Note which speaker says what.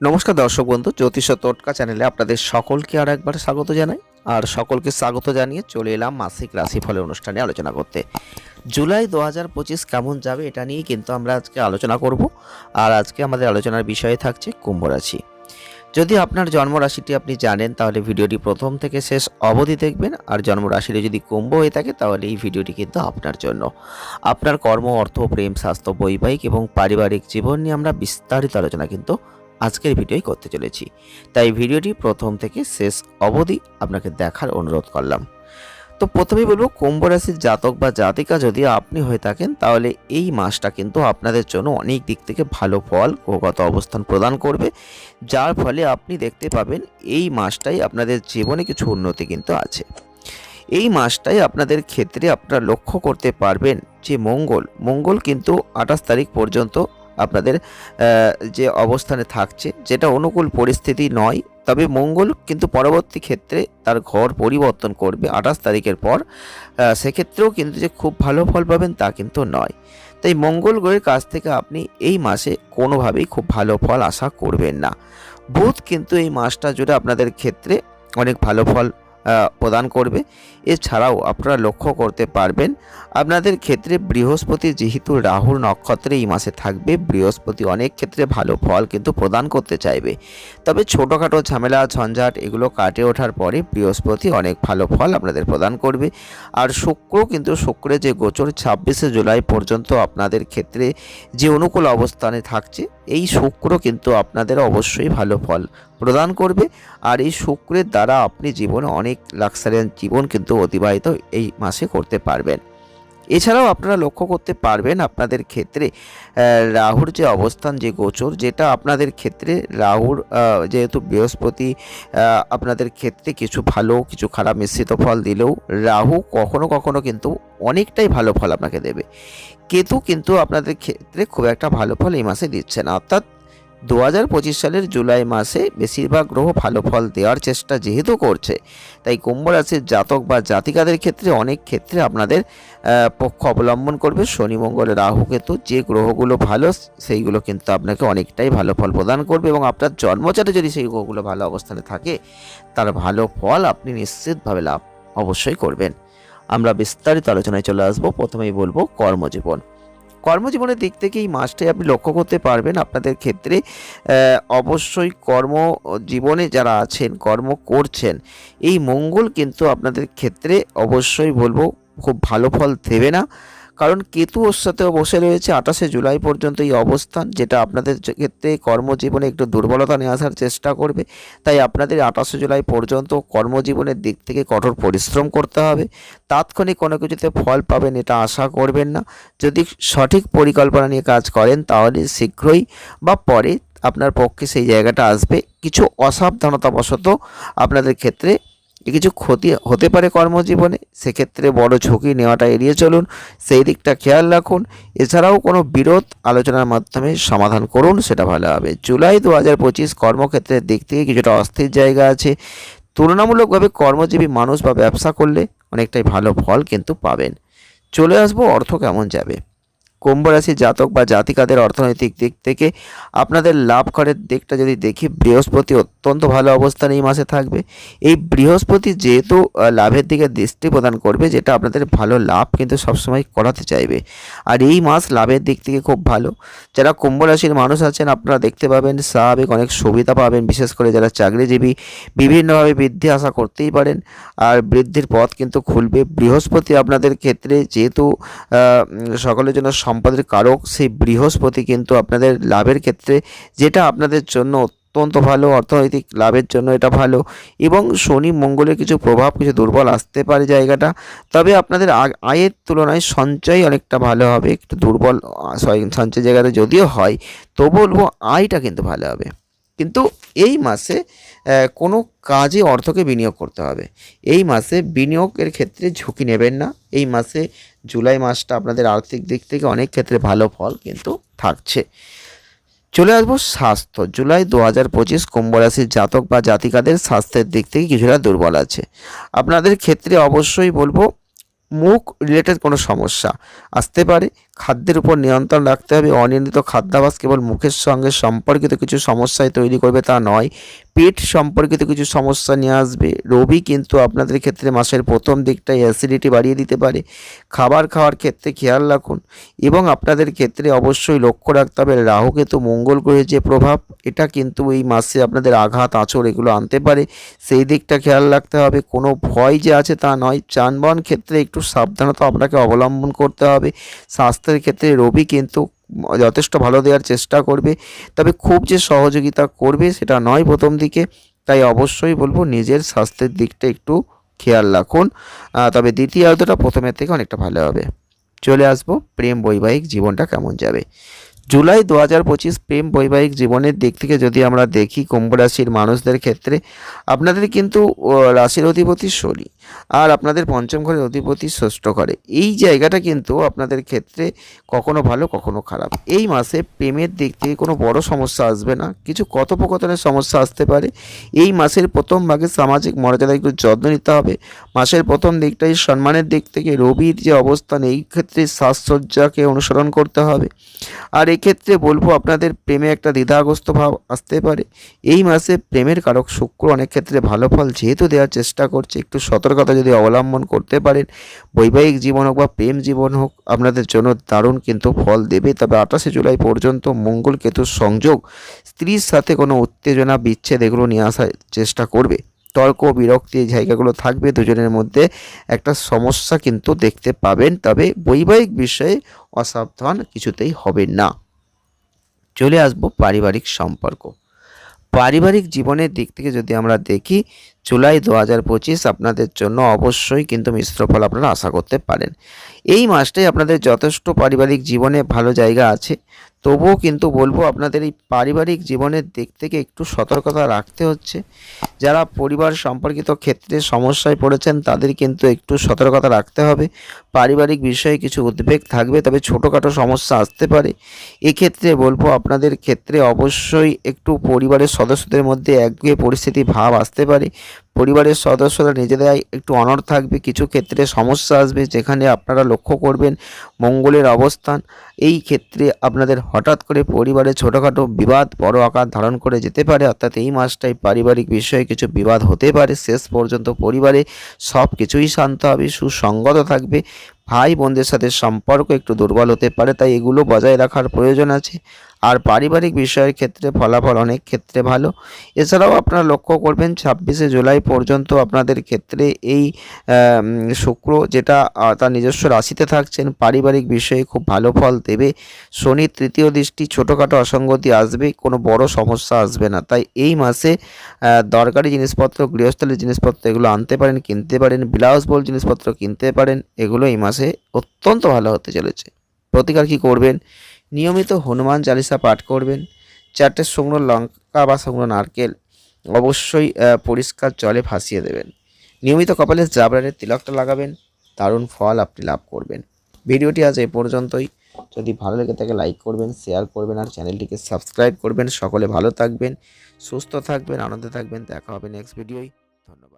Speaker 1: নমস্কার দর্শক বন্ধু, জ্যোতিষ টোটকা চ্যানেলে আপনাদের সকলকে আর একবার স্বাগত জানাই। আর সকলকে স্বাগত জানিয়ে চলে এলাম মাসিক রাশিফলের অনুষ্ঠানে আলোচনা করতে। জুলাই দু হাজার পঁচিশ কেমন যাবে এটা নিয়েই কিন্তু আমরা আজকে আলোচনা করব। আর আজকে আমাদের আলোচনার বিষয়ে থাকছে কুম্ভ রাশি। যদি আপনার জন্মরাশিটি আপনি জানেন, তাহলে ভিডিওটি প্রথম থেকে শেষ অবধি দেখবেন। আর জন্মরাশিটি যদি কুম্ভ হয়ে থাকে, তাহলে এই ভিডিওটি কিন্তু আপনার জন্য। আপনার কর্ম, অর্থ, প্রেম, স্বাস্থ্য, বৈবাহিক এবং পারিবারিক জীবন নিয়ে আমরা বিস্তারিত আলোচনা কিন্তু আজকের ভিডিওই করতে চলেছি। তাই ভিডিওটি প্রথম থেকে শেষ অবধি আপনাকে দেখার অনুরোধ করলাম। তো প্রথমেই বলব, কুম্ভ রাশির জাতক বা জাতিকা যদি আপনি হয়ে থাকেন, তাহলে এই মাসটা কিন্তু আপনাদের জন্য অনেক দিক থেকে ভালো ফল গ্রহগত অবস্থান প্রদান করবে। যার ফলে আপনি দেখতে পাবেন এই মাসটাই আপনাদের জীবনে কিছু উন্নতি কিন্তু আছে। এই মাসটাই আপনাদের ক্ষেত্রে আপনারা লক্ষ্য করতে পারবেন যে মঙ্গল মঙ্গল কিন্তু আঠাশ তারিখ পর্যন্ত আপনাদের যে অবস্থানে থাকছে, যেটা অনুকূল পরিস্থিতি নয়। তবে মঙ্গল কিন্তু পরবর্তী ক্ষেত্রে তার ঘর পরিবর্তন করবে আঠাশ তারিখের পর। সেক্ষেত্রেও কিন্তু যে খুব ভালো ফল পাবেন তা কিন্তু নয়। তাই মঙ্গল গ্রহের কাছ থেকে আপনি এই মাসে কোনোভাবেই খুব ভালো ফল আশা করবেন না। বুধ কিন্তু এই মাসটা জুড়ে আপনাদের ক্ষেত্রে অনেক ভালো ফল প্রদান করবে। এছাড়াও আপনারা লক্ষ্য করতে পারবেন, আপনাদের ক্ষেত্রে বৃহস্পতি যেহেতু রাহুর নক্ষত্রে এই মাসে থাকবে, বৃহস্পতি অনেক ক্ষেত্রে ভালো ফল কিন্তু প্রদান করতে চাইবে। তবে ছোটোখাটো ঝামেলা, ঝঞ্ঝাট এগুলো কাটে ওঠার পরে বৃহস্পতি অনেক ভালো ফল আপনাদের প্রদান করবে। আর শুক্র কিন্তু শুক্রের যে গোচর, ছাব্বিশে জুলাই পর্যন্ত আপনাদের ক্ষেত্রে যে অনুকূল অবস্থানে থাকছে এই শুক্র কিন্তু আপনাদের অবশ্যই ভালো ফল প্রদান করবে। আর এই শুক্রের দ্বারা আপনি জীবনে অনেক লাক্সারিয়ান জীবন কিন্তু অতিবাহিত এই মাসে করতে পারবেন। এছাড়াও আপনারা লক্ষ্য করতে পারবেন আপনাদের ক্ষেত্রে রাহুর যে অবস্থান, যে গোচর, যেটা আপনাদের ক্ষেত্রে রাহুর যেহেতু বৃহস্পতি আপনাদের ক্ষেত্রে কিছু ভালো, কিছু খারাপ মিশ্রিত ফল দিলেও রাহু কখনো কখনো কিন্তু অনেকটাই ভালো ফল আপনাকে দেবে। কেতু কিন্তু আপনাদের ক্ষেত্রে খুব একটা ভালো ফল এই মাসে দিচ্ছে না। অর্থাৎ দু হাজার পঁচিশ সালের জুলাই মাসে বেশিরভাগ গ্রহ ভালো ফল দেওয়ার চেষ্টা যেহেতু করছে, তাই কুম্ভ রাশির জাতক বা জাতিকাদের ক্ষেত্রে অনেক ক্ষেত্রে আপনাদের পক্ষ অবলম্বন করবে। শনি, মঙ্গল, রাহু কেতু যে গ্রহগুলো ভালো, সেইগুলো কিন্তু আপনাকে অনেকটাই ভালো ফল প্রদান করবে এবং আপনার জন্মচারে যদি সেই গ্রহগুলো ভালো অবস্থানে থাকে, তার ভালো ফল আপনি নিশ্চিতভাবে লাভ অবশ্যই করবেন। আমরা বিস্তারিত আলোচনায় চলে আসব। প্রথমেই বলব কর্মজীবন। কর্মজীবনের দিক থেকে এই মাসটাই আপনি লক্ষ্য করতে পারবেন আপনাদের ক্ষেত্রে অবশ্যই কর্ম জীবনে যারা আছেন, কর্ম করছেন, এই মঙ্গল কিন্তু আপনাদের ক্ষেত্রে অবশ্যই বলব খুব ভালো ফল দেবে না। কারণ কেতু ওর সাথেও বসে রয়েছে আঠাশে জুলাই পর্যন্ত এই অবস্থান, যেটা আপনাদের ক্ষেত্রে কর্মজীবনে একটু দুর্বলতা নিয়ে আসার চেষ্টা করবে। তাই আপনাদের আঠাশে জুলাই পর্যন্ত কর্মজীবনের দিক থেকে কঠোর পরিশ্রম করতে হবে। তাৎক্ষণিক কোনো কিছুতে ফল পাবেন এটা আশা করবেন না। যদি সঠিক পরিকল্পনা নিয়ে কাজ করেন, তাহলে শীঘ্রই বা পরে আপনার পক্ষে সেই জায়গাটা আসবে। কিছু অসাবধানতাবশত আপনাদের ক্ষেত্রে কিছু ক্ষতি হতে পারে কর্মজীবনে, সেক্ষেত্রে বড় ঝুঁকি নেওয়াটা এড়িয়ে চলুন। সেই দিকটা খেয়াল রাখুন। এছাড়াও কোনো বিরোধ আলোচনার মাধ্যমে সমাধান করুন, সেটা ভালো হবে। জুলাই দু হাজার পঁচিশ কর্মক্ষেত্রের দিক থেকে কিছুটা অস্থির জায়গা আছে। তুলনামূলকভাবে কর্মজীবী মানুষ বা ব্যবসা করলে অনেকটাই ভালো ফল কিন্তু পাবেন। চলে আসব অর্থ কেমন যাবে। কুম্ভ রাশি জাতক বা জাতিকাদের অর্থনৈতিক দিক থেকে আপনাদের লাভ করের দিকটা যদি দেখি, বৃহস্পতি অত্যন্ত ভালো অবস্থানে এই মাসে থাকবে। এই বৃহস্পতি যেহেতু লাভের দিকে দৃষ্টি প্রদান করবে, যেটা আপনাদের ভালো লাভ কিন্তু সবসময় করাতে চাইবে। আর এই মাস লাভের দিক থেকে খুব ভালো। যারা কুম্ভ রাশির মানুষ আছেন, আপনারা দেখতে পাবেন স্বাভাবিক অনেক সুবিধা পাবেন, বিশেষ করে যারা চাকরিজীবী, বিভিন্নভাবে বৃদ্ধি আশা করতেই পারেন। আর বৃদ্ধির পথ কিন্তু খুলবে। বৃহস্পতি আপনাদের ক্ষেত্রে যেহেতু সকলের জন্য সম্পদের কারক সেই বৃহস্পতি কিন্তু আপনাদের লাভের ক্ষেত্রে যেটা আপনাদের জন্য অত্যন্ত ভালো, অর্থনৈতিক লাভের জন্য এটা ভালো এবং শনি মঙ্গলের কিছু প্রভাব, কিছু দুর্বল আসতে পারে জায়গাটা। তবে আপনাদের আয়ের তুলনায় সঞ্চয় অনেকটা ভালো হবে, একটু দুর্বল সঞ্চয় জায়গাটা যদিও হয় তবু বলব আয়টা কিন্তু ভালো হবে। কিন্তু এই মাসে কোনো কাজে অর্থকে বিনিয়োগ করতে হবে। এই মাসে বিনিয়োগের ক্ষেত্রে ঝুঁকি নেবেন না, এই মাসে জুলাই মাসটা আপনাদের আর্থিক দিক থেকে অনেক ক্ষেত্রে ভালো ফল কিন্তু থাকছে। চলে আসব স্বাস্থ্য। জুলাই দু হাজার পঁচিশ কুম্ভ রাশির জাতক বা জাতিকাদের স্বাস্থ্যের দিক থেকে কিছুটা দুর্বল আছে। আপনাদের ক্ষেত্রে অবশ্যই বলব, মুখ রিলেটেড কোনো সমস্যা আসতে পারে। খাদ্যের উপর নিয়ন্ত্রণ রাখতে হবে। অনিয়ন্ত্রিত খাদ্যাভাস কেবল মুখের সঙ্গে সম্পর্কিত কিছু সমস্যায় তৈরি করবে তা নয়, পেট সম্পর্কিত কিছু সমস্যা নিয়ে আসবে। রবি কিন্তু আপনাদের ক্ষেত্রে মাসের প্রথম দিকটায় অ্যাসিডিটি বাড়িয়ে দিতে পারে। খাবার খাওয়ার ক্ষেত্রে খেয়াল রাখুন এবং আপনাদের ক্ষেত্রে অবশ্যই লক্ষ্য রাখতে হবে, রাহু কেতু মঙ্গল গ্রহের যে প্রভাব, এটা কিন্তু এই মাসে আপনাদের আঘাত আঁচড় এগুলো আনতে পারে। সেই দিকটা খেয়াল রাখতে হবে। কোনো ভয় যে আছে তা নয়। যানবাহন ক্ষেত্রে একটু সাবধানতা আপনাকে অবলম্বন করতে হবে। স্বাস্থ্যের ক্ষেত্রে রবি কিন্তু যথেষ্ট ভালো দেওয়ার চেষ্টা করবে। তবে খুব যে সহযোগিতা করবে সেটা নয় প্রথম দিকে। তাই অবশ্যই বলব নিজের স্বাস্থ্যের দিকটা একটু খেয়াল রাখুন। তবে দ্বিতীয়ার্ধটা প্রথমের থেকে অনেকটা ভালো হবে। চলে আসব প্রেম বৈবাহিক জীবনটা কেমন যাবে। জুলাই দু হাজার পঁচিশ প্রেম বৈবাহিক জীবনের দিক থেকে যদি আমরা দেখি, কুম্ভ রাশির মানুষদের ক্ষেত্রে, আপনাদের কিন্তু রাশির অধিপতি শনি। আর আপনাদের পঞ্চম ঘরের অধিপতি ষষ্ঠ ঘরে। এই জায়গাটা কিন্তু আপনাদের ক্ষেত্রে কখনো ভালো, কখনো খারাপ। এই মাসে প্রেমের দিক থেকে কোনো বড় সমস্যা আসবে না। কিছু কথোপকথনের সমস্যা আসতে পারে। এই মাসের প্রথম ভাগে সামাজিক মর্যাদা একটু যত্ন নিতে হবে। মাসের প্রথম দিকটাই সম্মানের দিক থেকে রবির যে অবস্থান, এই ক্ষেত্রে সাজসজ্জাকে অনুসরণ করতে হবে। আর এক্ষেত্রে বলব, আপনাদের প্রেমে একটা দ্বিধাগ্রস্ত ভাব আসতে পারে। এই মাসে প্রেমের কারক শুক্র অনেক ক্ষেত্রে ভালো ফল যেহেতু দেওয়ার চেষ্টা করছে, একটু সতর্কতা যদি অবলম্বন করতে পারেন, বৈবাহিক জীবন হোক বা প্রেম জীবন হোক, আপনাদের জন্য দারুণ কিন্তু ফল দেবে। তবে আঠাশে জুলাই পর্যন্ত মঙ্গল কেতুর সংযোগ স্ত্রীর সাথে কোনো উত্তেজনা, বিচ্ছেদ এগুলো নিয়ে আসার চেষ্টা করবে। তর্ক, বিরক্তি এই জায়গাগুলো থাকবে। দুজনের মধ্যে একটা সমস্যা কিন্তু দেখতে পাবেন। তবে বৈবাহিক বিষয়ে অসাবধান কিছুতেই হবে না। চলে আসব পারিবারিক সম্পর্ক। পারিবারিক জীবনের দিক থেকে যদি আমরা দেখি, জুলাই দু হাজার পঁচিশ আপনাদের জন্য অবশ্যই কিন্তু মিশ্র ফল আপনারা আশা করতে পারেন। এই মাসটাই আপনাদের যথেষ্ট পারিবারিক জীবনে ভালো জায়গা আছে। তবুও কিন্তু বলব আপনাদের এই পারিবারিক জীবনের দিক থেকে একটু সতর্কতা রাখতে হচ্ছে। যারা পরিবার সম্পর্কিত ক্ষেত্রে সমস্যায় পড়েছেন, তাদের কিন্তু একটু সতর্কতা রাখতে হবে। পারিবারিক বিষয়ে কিছু উদ্বেগ থাকবে, তবে ছোটোখাটো সমস্যা আসতে পারে। এক্ষেত্রে বলব আপনাদের ক্ষেত্রে অবশ্যই একটু পরিবারের সদস্যদের মধ্যে একগুয়ে পরিস্থিতি ভাব আসতে পারে। পরিবারের সদস্যরা নিজেরাই একটু অনড় থাকবে, কিছু ক্ষেত্রে সমস্যা আসবে যেখানে আপনারা লক্ষ্য করবেন মঙ্গলের অবস্থান। এই ক্ষেত্রে আপনাদের হঠাৎ করে পরিবারে ছোটোখাটো বিবাদ বড় আকার ধারণ করে যেতে পারে, অর্থাৎ এই মাসটাই পারিবারিক বিষয়ে কিছু বিবাদ হতে পারে। শেষ পর্যন্ত পরিবারে সব কিছুই শান্ত হবে সুসঙ্গত থাকবে। ভাই বোনদের সাথে সম্পর্ক একটু দুর্বল হতে পারে, তাই এগুলো বজায় রাখার প্রয়োজন আছে। আর পারিবারিক বিষয়ের ক্ষেত্রে ফলাফল অনেক ক্ষেত্রে ভালো। এছাড়াও আপনারা লক্ষ্য করবেন, ছাব্বিশে জুলাই পর্যন্ত আপনাদের ক্ষেত্রে এই শুক্র যেটা তার নিজস্ব রাশিতে থাকছেন, পারিবারিক বিষয়ে খুব ভালো ফল দেবে। শনির তৃতীয় দৃষ্টি, ছোটোখাটো অসঙ্গতি আসবে, কোনো বড় সমস্যা আসবে না। তাই এই মাসে দরকারি জিনিসপত্র, গৃহস্থলীর জিনিসপত্র এগুলো আনতে পারেন, কিনতে পারেন বিলাসবহুল জিনিসপত্র কিনতে পারেন, এগুলো এই মাসে অত্যন্ত ভালো হতে চলেছে। প্রতিকার কী করবেন? নিয়মিত হনুমান চালিসা পাঠ করবেন। চারটে শুকনো লঙ্কা বা শুকনো নারকেল অবশ্যই পরিষ্কার জলে ভাসিয়ে দেবেন। নিয়মিত কপালে জাবরানের তিলকটা লাগাবেন, দারুণ ফল আপনি লাভ করবেন। ভিডিওটি আজ এই পর্যন্তই। যদি ভালো লেগে থাকে, লাইক করবেন, শেয়ার করবেন আর চ্যানেলটিকে সাবস্ক্রাইব করবেন। সকলে ভালো থাকবেন, সুস্থ থাকবেন, আনন্দে থাকবেন। দেখা হবে নেক্সট ভিডিওই ধন্যবাদ।